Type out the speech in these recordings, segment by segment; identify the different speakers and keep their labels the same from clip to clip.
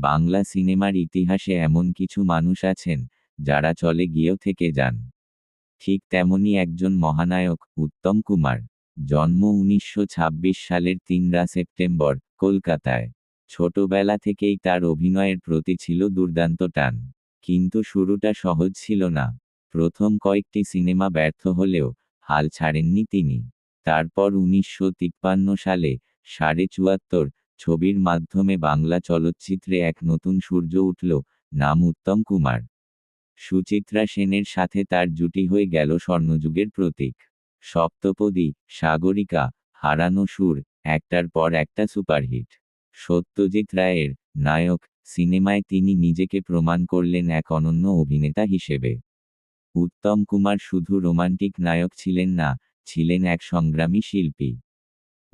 Speaker 1: বাংলা সিনেমার ইতিহাসে এমন কিছু মানুষ আছেন, যারা চলে গিয়েও থেকে যান। ঠিক তেমনি একজন মহানায়ক, উত্তম কুমার। জন্ম উনিশশো ছাব্বিশ সালের তিনরা সেপ্টেম্বর, কলকাতায়। ছোটবেলা থেকেই তার অভিনয়ের প্রতি ছিল দুর্দান্ত টান। কিন্তু শুরুটা সহজ ছিল না। প্রথম কয়েকটি সিনেমা ব্যর্থ হলেও, হাল ছাড়েননি তিনি। তারপর উনিশশো তিপ্পান্ন সালে, সাড়ে চুয়াত্তর ছবির মাধ্যমে বাংলা চলচ্চিত্রে এক নতুন সূর্য উঠল, নাম উত্তম কুমার। সুচিত্রা সেনের সাথে তার জুটি হয়ে গেল স্বর্ণযুগের প্রতীক। সপ্তপদী, সাগরিকা, হারানো সুর, একটার পর একটা সুপারহিট। সত্যজিৎ রায়ের নায়ক, সিনেমায় তিনি নিজেকে প্রমাণ করলেন এক অনন্য অভিনেতা হিসেবে। উত্তম কুমার শুধু রোমান্টিক নায়ক ছিলেন না, ছিলেন এক সংগ্রামী শিল্পী।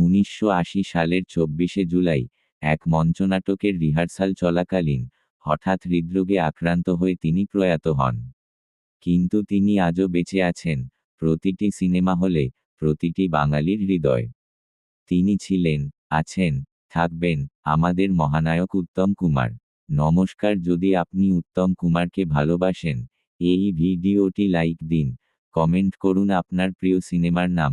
Speaker 1: উনিশশো আশি সালের চব্বিশে জুলাই, এক মঞ্চনাটকের রিহার্সাল চলাকালীন, হঠাৎ হৃদরোগে আক্রান্ত হয়ে তিনি প্রয়াত হন। কিন্তু তিনি আজও বেঁচে আছেন, প্রতিটি সিনেমা হলে, প্রতিটি বাঙালির হৃদয়। তিনি ছিলেন, আছেন, থাকবেন, আমাদের মহানায়ক উত্তম কুমার। নমস্কার, যদি আপনি উত্তম কুমারকে ভালোবাসেন, এই ভিডিওটি লাইক দিন, কমেন্ট করুন আপনার প্রিয় সিনেমার নাম